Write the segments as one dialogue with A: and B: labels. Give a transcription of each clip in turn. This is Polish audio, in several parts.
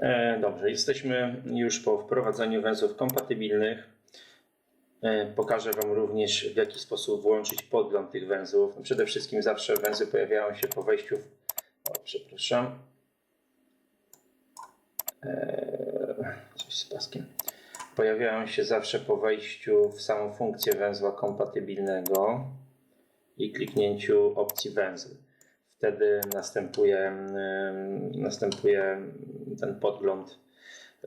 A: E, Dobrze, jesteśmy już po wprowadzeniu węzłów kompatybilnych. E, Pokażę Wam również w jaki sposób włączyć podgląd tych węzłów. Przede wszystkim zawsze węzły pojawiają się po wejściu w... O, przepraszam. E, Coś z paskiem. Pojawiają się zawsze po wejściu w samą funkcję węzła kompatybilnego i kliknięciu opcji węzły. Wtedy następuje, następuje ten podgląd,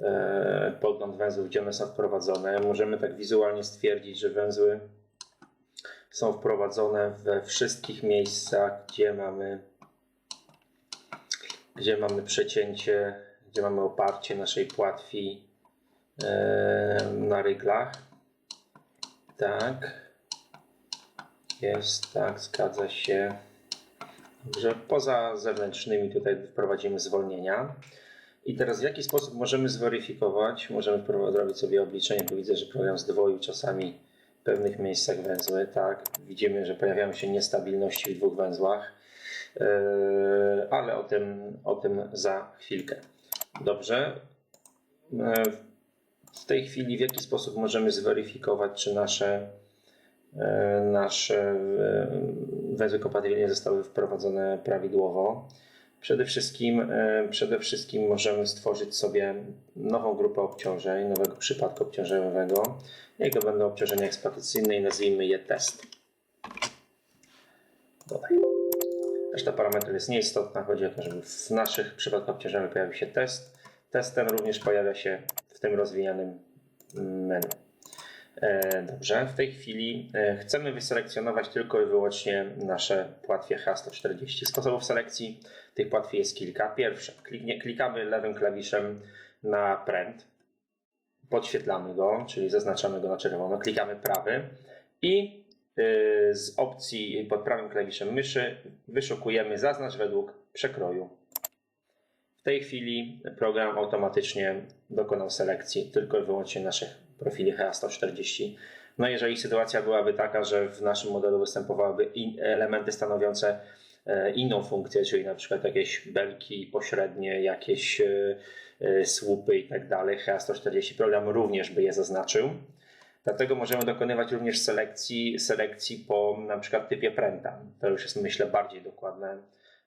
A: e, podgląd węzłów, gdzie one są wprowadzone. Możemy tak wizualnie stwierdzić, że węzły są wprowadzone we wszystkich miejscach, gdzie mamy, gdzie mamy przecięcie, gdzie mamy oparcie naszej płatwi e, na ryglach. Tak. Jest, tak, zgadza się. Dobrze, poza zewnętrznymi tutaj wprowadzimy zwolnienia. I teraz w jaki sposób możemy zweryfikować, możemy zrobić sobie obliczenie, bo widzę, że program zdwoił czasami w pewnych miejscach węzły, tak, widzimy, że pojawiają się niestabilności w dwóch węzłach, Yy, ale o tym, o tym za chwilkę. Dobrze. Yy, W tej chwili w jaki sposób możemy zweryfikować, czy nasze E, nasze e, węzły kompatybilne zostały wprowadzone prawidłowo. Przede wszystkim, e, przede wszystkim możemy stworzyć sobie nową grupę obciążeń, nowego przypadku obciążeniowego. To będą obciążenia eksploatacyjne i nazwijmy je test. Dodaj. Reszta parametrów jest nieistotna. Chodzi o to, żeby w naszych przypadkach obciążeniowych pojawił się test. Test ten również pojawia się w tym rozwijanym menu. E, Dobrze, w tej chwili e, chcemy wyselekcjonować tylko i wyłącznie nasze płatwie H140. Sposobów selekcji tych płatwi jest kilka. Pierwsze, klikamy lewym klawiszem na pręt, podświetlamy go, czyli zaznaczamy go na czerwono, klikamy prawy i y, z opcji pod prawym klawiszem myszy wyszukujemy zaznacz według przekroju. W tej chwili program automatycznie dokonał selekcji tylko i wyłącznie naszych profili HA140. No jeżeli sytuacja byłaby taka, że w naszym modelu występowałyby elementy stanowiące e, inną funkcję, czyli na przykład jakieś belki pośrednie, jakieś e, e, słupy i tak dalej, HA140 program również by je zaznaczył. Dlatego możemy dokonywać również selekcji, selekcji po na przykład typie pręta. To już jest myślę bardziej dokładne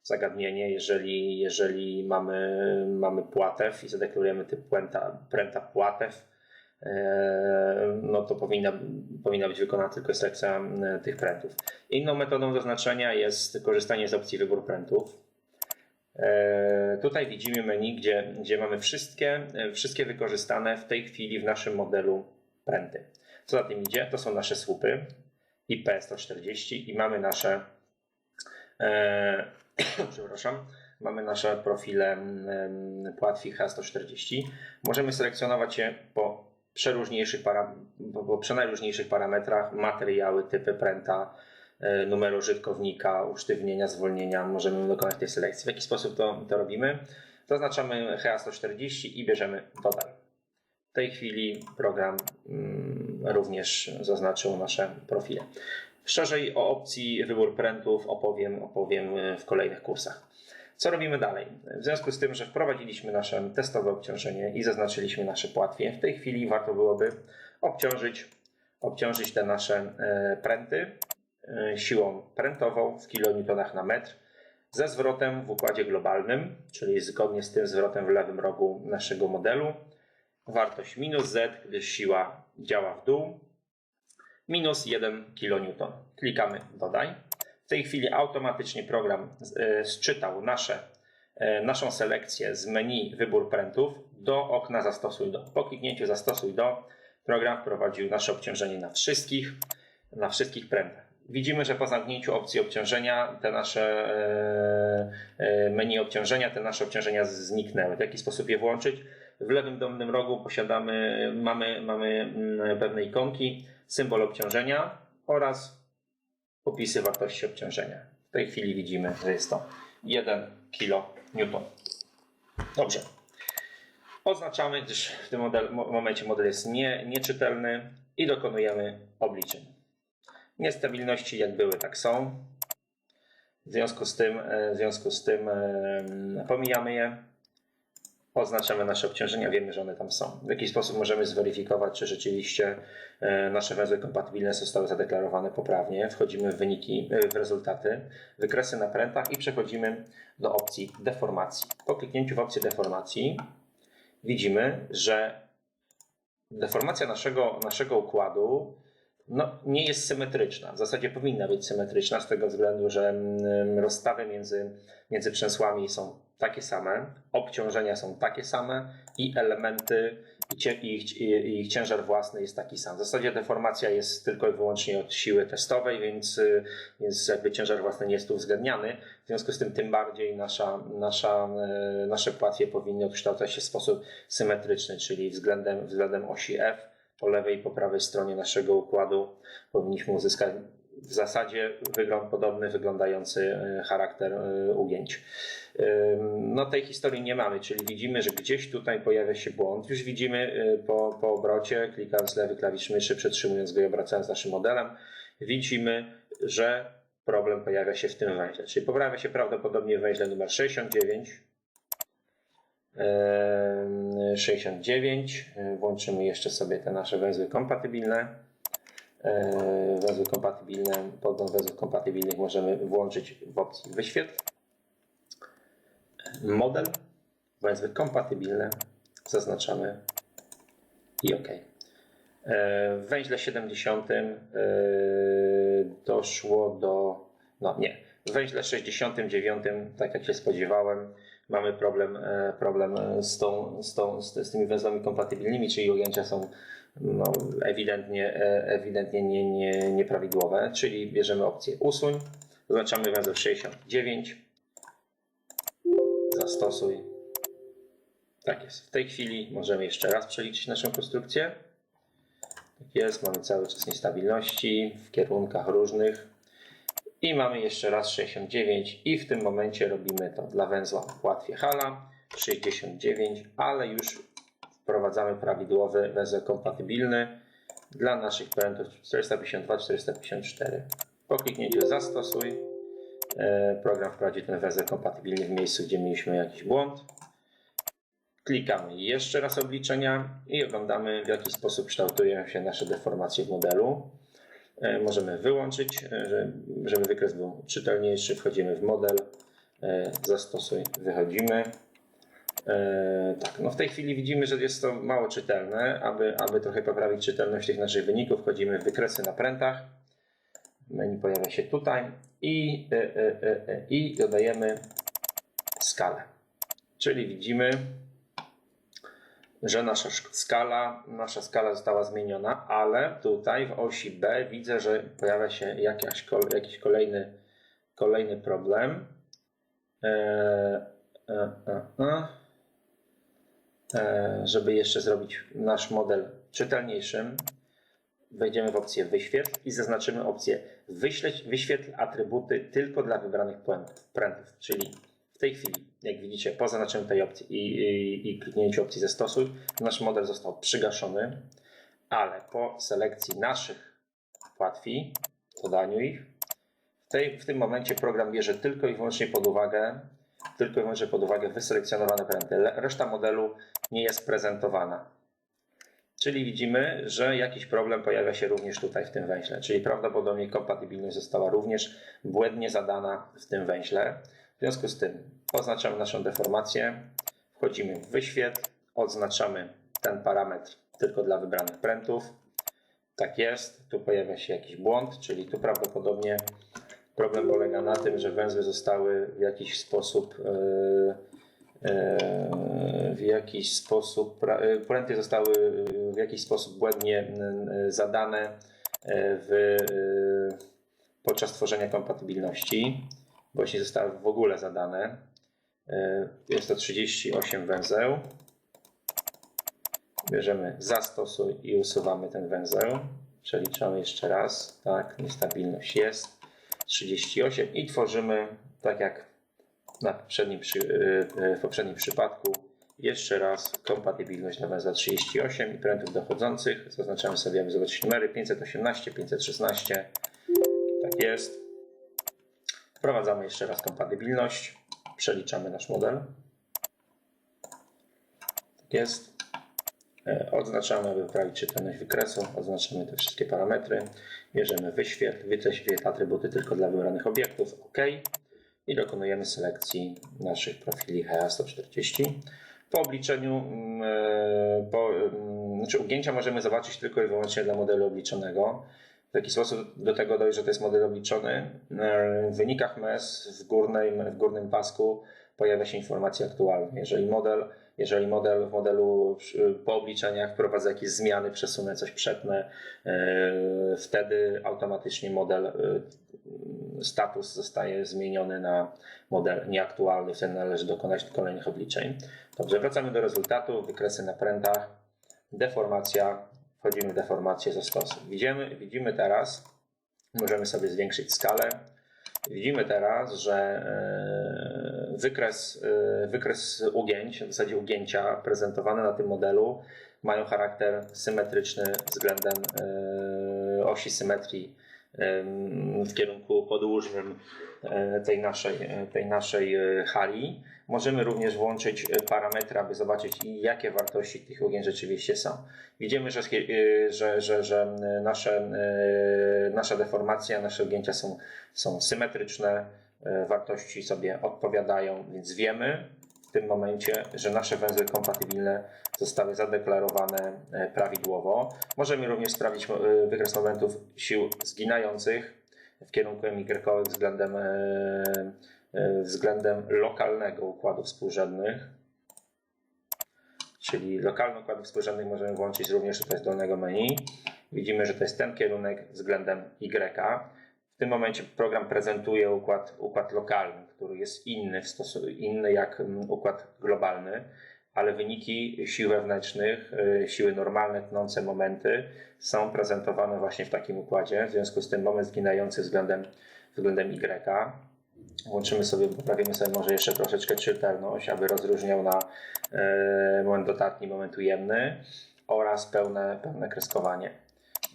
A: zagadnienie, jeżeli, jeżeli mamy, mamy płatew i zadeklarujemy typ pręta, pręta płatew, no to powinna, powinna być wykonana tylko selekcja e, tych prętów. Inną metodą zaznaczenia jest korzystanie z opcji wybór prętów. E, Tutaj widzimy menu, gdzie, gdzie mamy wszystkie, e, wszystkie wykorzystane w tej chwili w naszym modelu pręty. Co za tym idzie? To są nasze słupy IP140 i mamy nasze e, przepraszam, mamy nasze profile em, płatwi H140. Możemy selekcjonować je po przeróżniejszych, para, po, przenajróżniejszych parametrach, materiały, typy pręta, e, numer użytkownika, usztywnienia, zwolnienia. Możemy dokonać tej selekcji. W jaki sposób to, to robimy? Zaznaczamy HA140 i bierzemy dodaj. W tej chwili program mm, również zaznaczył nasze profile. Szerzej o opcji wybór prętów opowiem, opowiem w kolejnych kursach. Co robimy dalej? W związku z tym, że wprowadziliśmy nasze testowe obciążenie i zaznaczyliśmy nasze płatwie, w tej chwili warto byłoby obciążyć, obciążyć te nasze e, pręty e, siłą prętową w kilonewtonach na metr ze zwrotem w układzie globalnym, czyli zgodnie z tym zwrotem w lewym rogu naszego modelu. Wartość minus z, gdyż siła działa w dół, minus 1 kN. Klikamy dodaj. W tej chwili automatycznie program e, sczytał nasze, e, naszą selekcję z menu wybór prętów do okna zastosuj do. Po kliknięciu zastosuj do program wprowadził nasze obciążenie na wszystkich, na wszystkich prętach. Widzimy, że po zamknięciu opcji obciążenia te nasze e, menu obciążenia, te nasze obciążenia zniknęły. W jaki sposób je włączyć? W lewym dolnym rogu posiadamy, mamy, mamy mm, pewne ikonki, symbol obciążenia oraz opisy wartości obciążenia. W tej chwili widzimy, że jest to 1 kN. Dobrze. Oznaczamy, gdyż w tym model, mo- momencie model jest nie, nieczytelny i dokonujemy obliczeń. Niestabilności jak były, tak są. W związku z tym, e, w związku z tym pomijamy je. Oznaczamy nasze obciążenia, wiemy, że one tam są. W jaki sposób możemy zweryfikować, czy rzeczywiście e, nasze węzły kompatybilne zostały zadeklarowane poprawnie. Wchodzimy w wyniki, e, w rezultaty, wykresy na prętach i przechodzimy do opcji deformacji. Po kliknięciu w opcję deformacji widzimy, że deformacja naszego, naszego układu no, nie jest symetryczna. W zasadzie powinna być symetryczna z tego względu, że mm, rozstawy między, między przęsłami są takie same, obciążenia są takie same i elementy i, ich, i ich ciężar własny jest taki sam. W zasadzie deformacja jest tylko i wyłącznie od siły testowej, więc, więc jakby ciężar własny nie jest tu uwzględniany. W związku z tym tym bardziej nasza, nasza, y, nasze płatwie powinny kształtować się w sposób symetryczny, czyli względem, względem osi F po lewej i po prawej stronie naszego układu powinniśmy uzyskać w zasadzie wygląd podobny, wyglądający e, charakter e, ugięć. No tej historii nie mamy, czyli widzimy, że gdzieś tutaj pojawia się błąd. Już widzimy e, po, po obrocie, klikając lewy klawisz myszy, przetrzymując go i obracając naszym modelem, widzimy, że problem pojawia się w tym węźle. Czyli poprawia się prawdopodobnie w węźle numer 69, 69. Włączymy jeszcze sobie te nasze węzły kompatybilne. Węzły kompatybilne, podgląd węzłów kompatybilnych możemy włączyć w opcji wyświetl. Model, węzły kompatybilne, zaznaczamy i OK. W węźle 70 doszło do, no nie, w węźle 69, tak jak się spodziewałem, mamy problem, e, problem z, tą, z, tą, z tymi węzłami kompatybilnymi, czyli ujęcia są no, ewidentnie, e, ewidentnie nie, nie, nieprawidłowe, czyli bierzemy opcję usuń, zaznaczamy węzeł 69, zastosuj. Tak jest. W tej chwili możemy jeszcze raz przeliczyć naszą konstrukcję. Tak jest, mamy cały czas niestabilności w kierunkach różnych. I mamy jeszcze raz 69 i w tym momencie robimy to dla węzła płatwie hala 69, ale już wprowadzamy prawidłowy węzeł kompatybilny dla naszych prętów 452-454. Po kliknięciu zastosuj e, program wprowadzi ten węzeł kompatybilny w miejscu, gdzie mieliśmy jakiś błąd. Klikamy jeszcze raz obliczenia i oglądamy w jaki sposób kształtują się nasze deformacje w modelu. E, możemy wyłączyć, e, żeby wykres był czytelniejszy. Wchodzimy w model, e, zastosuj, wychodzimy. Tak, no w tej chwili widzimy, że jest to mało czytelne. Aby, aby trochę poprawić czytelność tych naszych wyników, wchodzimy w wykresy na prętach. Menu pojawia się tutaj i, i dodajemy skalę. Czyli widzimy, że nasza skala, nasza skala została zmieniona, ale tutaj w osi B widzę, że pojawia się jakiś kolejny, kolejny problem. E, e, e, e, żeby jeszcze zrobić nasz model czytelniejszym, wejdziemy w opcję wyświetl i zaznaczymy opcję wyświetl atrybuty tylko dla wybranych prętów, czyli w tej chwili, jak widzicie, po zaznaczeniu tej opcji i, i, i kliknięciu opcji zastosuj, nasz model został przygaszony, ale po selekcji naszych płatwi, dodaniu ich, w, tej, w tym momencie program bierze tylko i wyłącznie pod uwagę tylko i wyłącznie pod uwagę wyselekcjonowane pręty. Reszta modelu nie jest prezentowana. Czyli widzimy, że jakiś problem pojawia się również tutaj w tym węźle, czyli prawdopodobnie kompatybilność została również błędnie zadana w tym węźle. W związku z tym oznaczamy naszą deformację, wchodzimy w wyświetl, odznaczamy ten parametr tylko dla wybranych prętów. Tak jest, tu pojawia się jakiś błąd, czyli tu prawdopodobnie problem polega na tym, że węzły zostały w jakiś sposób e, e, w jakiś sposób e, pręty zostały w jakiś sposób błędnie zadane w, podczas tworzenia kompatybilności jeśli zostały w ogóle zadane. Jest to 38 węzeł. Bierzemy zastosuj i usuwamy ten węzeł. Przeliczamy jeszcze raz. Tak, niestabilność jest. 38 i tworzymy tak jak na poprzednim, e, e, w poprzednim przypadku jeszcze raz kompatybilność na węzła 38 i prętów dochodzących. Zaznaczamy sobie, aby zobaczyć numery 518, 516. Tak jest. Wprowadzamy jeszcze raz kompatybilność, przeliczamy nasz model. Tak jest. E, Odznaczamy, aby poprawić czytelność wykresu. Odznaczamy te wszystkie parametry. Bierzemy wyświetl, wyświetl atrybuty tylko dla wybranych obiektów. OK. I dokonujemy selekcji naszych profili HA140. Po obliczeniu, mm, e, po, mm, znaczy ugięcia możemy zobaczyć tylko i wyłącznie dla modelu obliczonego. W jaki sposób do tego dojść, że to jest model obliczony? E, W wynikach MES w, górnej, w górnym pasku pojawia się informacja aktualna. Jeżeli model, jeżeli model w modelu po obliczeniach wprowadza jakieś zmiany, przesunę coś, przetnę, e, wtedy automatycznie model, e, status zostaje zmieniony na model nieaktualny, wtedy należy dokonać kolejnych obliczeń. Dobrze, wracamy do rezultatu, wykresy na prętach, deformacja, wchodzimy w deformację ze stosu. Widzimy, widzimy teraz, możemy sobie zwiększyć skalę, widzimy teraz, że e, wykres, e, wykres ugięć, w zasadzie ugięcia prezentowane na tym modelu mają charakter symetryczny względem e, osi symetrii w kierunku podłużnym e, tej naszej, e, tej naszej e, hali. Możemy również włączyć parametry, aby zobaczyć jakie wartości tych ugięć rzeczywiście są. Widzimy, że, że, że, że nasze, nasza deformacja, nasze ugięcia są, są symetryczne, wartości sobie odpowiadają, więc wiemy tym momencie, że nasze węzły kompatybilne zostały zadeklarowane e, prawidłowo. Możemy również sprawdzić e, wykres momentów sił zginających w kierunku MY względem, e, względem lokalnego układu współrzędnych. Czyli lokalny układ współrzędnych możemy włączyć również tutaj z dolnego menu. Widzimy, że to jest ten kierunek względem Y. W tym momencie program prezentuje układ, układ lokalny, który jest inny, w stosu- inny jak mm, układ globalny, ale wyniki sił wewnętrznych, y, siły normalne, tnące momenty są prezentowane właśnie w takim układzie. W związku z tym moment zginający względem, względem Y. Włączymy sobie, poprawimy sobie może jeszcze troszeczkę czytelność, aby rozróżniał na e, moment dodatni, moment ujemny oraz pełne, pełne kreskowanie.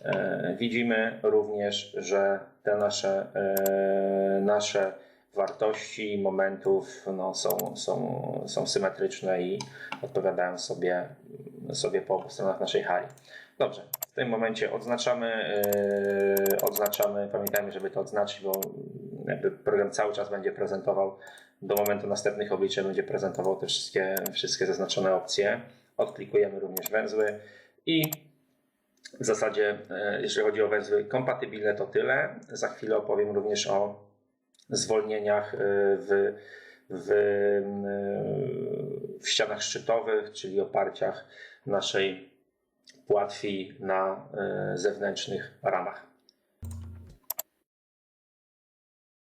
A: E, Widzimy również, że te nasze, e, nasze wartości momentów no, są, są, są symetryczne i odpowiadają sobie, sobie po obu stronach naszej hali. Dobrze, w tym momencie odznaczamy, e, odznaczamy, pamiętajmy, żeby to odznaczyć, bo jakby program cały czas będzie prezentował do momentu następnych obliczeń, będzie prezentował te wszystkie, wszystkie zaznaczone opcje. Odklikujemy również węzły i w zasadzie, e, jeżeli chodzi o węzły kompatybilne, to tyle. Za chwilę opowiem również o zwolnieniach e, w, w, e, w ścianach szczytowych, czyli oparciach naszej płatwi na zewnętrznych ramach.